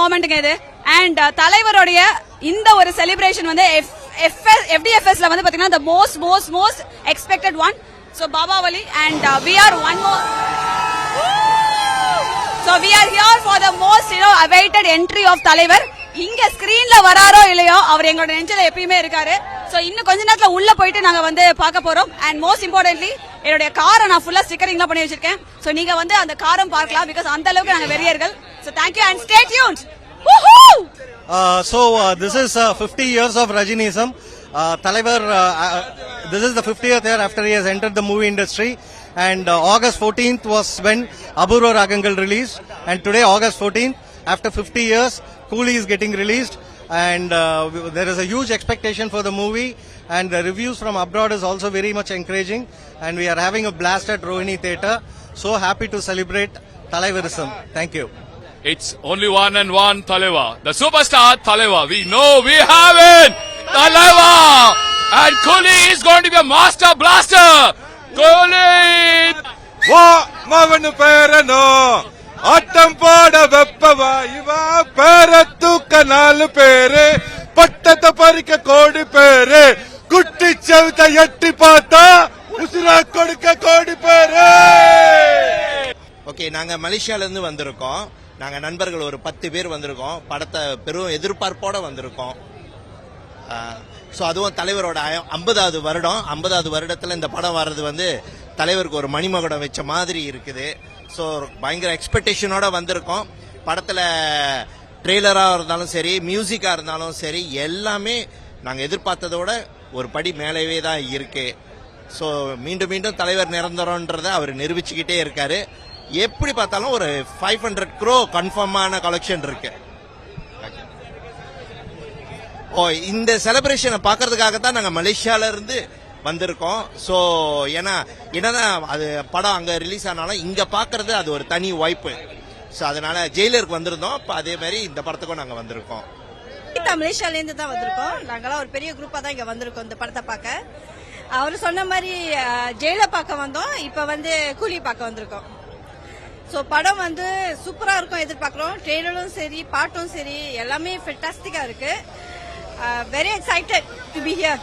மோமெண்ட்டுங்க இது. And uh, தலைவருடைய இந்த ஒரு செலிப்ரேஷன் வந்து எஃப்டிஎஃப்எஸ்ல வந்து பாத்தீங்கன்னா the most most most expected one so பாபாவலி and we are one more so we are here for the most you know entry of தலைவர். இங்க ஸ்கிரீன்ல வராரோ இல்லையோ அவர் எங்களோட நெஞ்சில எப்பயுமே இருக்காரு. சோ இன்னும் கொஞ்ச நேரத்துல உள்ள போயிட்டு நாங்க வந்து பார்க்க போறோம். அண்ட் மோஸ்ட் இம்பார்ட்டன்ட்லி என்னுடைய காரை நான் ஃபுல்லா ஸ்டிக்கரிங்லாம் பண்ணி வச்சிருக்கேன். சோ நீங்க வந்து அந்த காரம் பார்க்கலாம் பிகாஸ் அந்த அளவுக்கு நாங்க வெறியர்கள். So thank you and stay tuned. Woohoo! Uh, so uh, this is uh, 50 years of Rajinism. Uh, Talibar, uh, uh, this is the 50th year after he has entered the movie industry. And uh, August 14th was when Aburo Ragangal released. And today, August 14th, after 50 years, Cooley is getting released. And uh, there is a huge expectation for the movie. And the reviews from abroad is also very much encouraging. And we are having a blast at Rohini Theatre. So happy to celebrate Talaivarism. Thank you. It's only one and one Talewa. The superstar Talewa. We know we have it. Talewa. And Kohli is going to be a master blaster. Kohli. ವಾ ಮಗನ ಪೇರನು ಅಟ್ಟಂಪಾಡ ಬೆಪ್ಪವ ಇವ ಪೇರತ್ತು ಕನಾಲು ಪೇರೆ ಪಟ್ಟದ ಪರಿಕ ಕೋಡಿ ಪೇರೆ ಕುಟ್ಟಿ ಚವಿತ ಎಟ್ಟಿ ಪಾತ ಉಸಿರ ಕೊಡಕ ಕೋಡಿ okay நாங்க மலேசியால இருந்து வந்திருக்கோம். நாங்க நண்பர்கள் ஒரு பத்து பேர் வந்திருக்கோம். படத்தை பெரும் எதிர்பார்ப்போட வந்திருக்கோம். ஸோ அதுவும் தலைவரோட ஐம்பதாவது வருடம் ஐம்பதாவது வருடத்தில் இந்த படம் வர்றது வந்து தலைவருக்கு ஒரு மணிமகுடம் வச்ச மாதிரி இருக்குது. ஸோ பயங்கர எக்ஸ்பெக்டேஷனோட வந்திருக்கோம். படத்தில் ட்ரெய்லராக இருந்தாலும் சரி மியூசிக்காக இருந்தாலும் சரி எல்லாமே நாங்கள் எதிர்பார்த்ததோட ஒரு படி மேலவே தான் இருக்கு. ஸோ மீண்டும் மீண்டும் தலைவர் நிரந்தரன்றதை அவர் நிரூபிச்சுக்கிட்டே இருக்காரு. எப்படி பார்த்தாலும் ஒரு ஃபைவ் ஹண்ட்ரட் க்ரோ கன்ஃபார்மான கலெக்ஷன் இருக்கு. ஓ இந்த செலிப்ரேஷனை பார்க்கறதுக்காக தான் நாங்கள் மலேசியால இருந்து வந்திருக்கோம். ஸோ ஏன்னா என்னதான் அது படம் அங்கே ரிலீஸ் ஆனாலும் இங்கே பார்க்கறது அது ஒரு தனி வாய்ப்பு. ஸோ அதனால ஜெயிலருக்கு வந்திருந்தோம். இப்போ அதே மாதிரி இந்த படத்துக்கும் நாங்கள் வந்திருக்கோம். கீதா மலேசியால இருந்து தான் வந்திருக்கோம். நாங்களாம் ஒரு பெரிய குரூப்பாக தான் இங்கே வந்திருக்கோம் இந்த படத்தை பார்க்க. அவர் சொன்ன மாதிரி ஜெயில பார்க்க வந்தோம். இப்போ வந்து கூலி பார்க்க வந்திருக்கோம். ஸோ படம் வந்து சூப்பரா இருக்கும் எதிர்பார்க்குறோம். ட்ரெய்லரும் சரி பாட்டும் சரி எல்லாமே ஃபென்டாஸ்டிக்கா இருக்கு. Very excited to be here